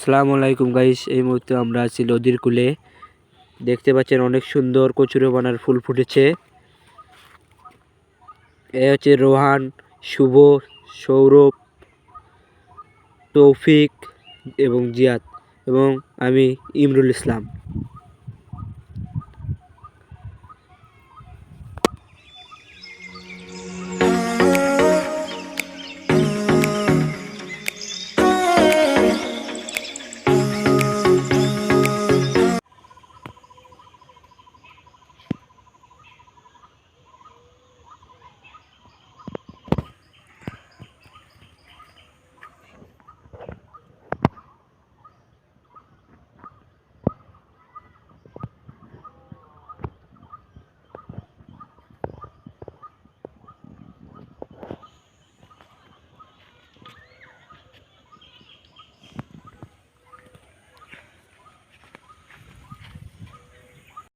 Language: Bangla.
সালামু আলাইকুম গাইস এই মুহূর্তে আমরা আছি নদীর কূলে। দেখতে পাচ্ছেন অনেক সুন্দর কচুরিপানার ফুল ফুটেছে। এ হচ্ছে রোহান, শুভ, সৌরভ, তৌফিক এবং জিয়াদ এবং আমি ইমরুল ইসলাম।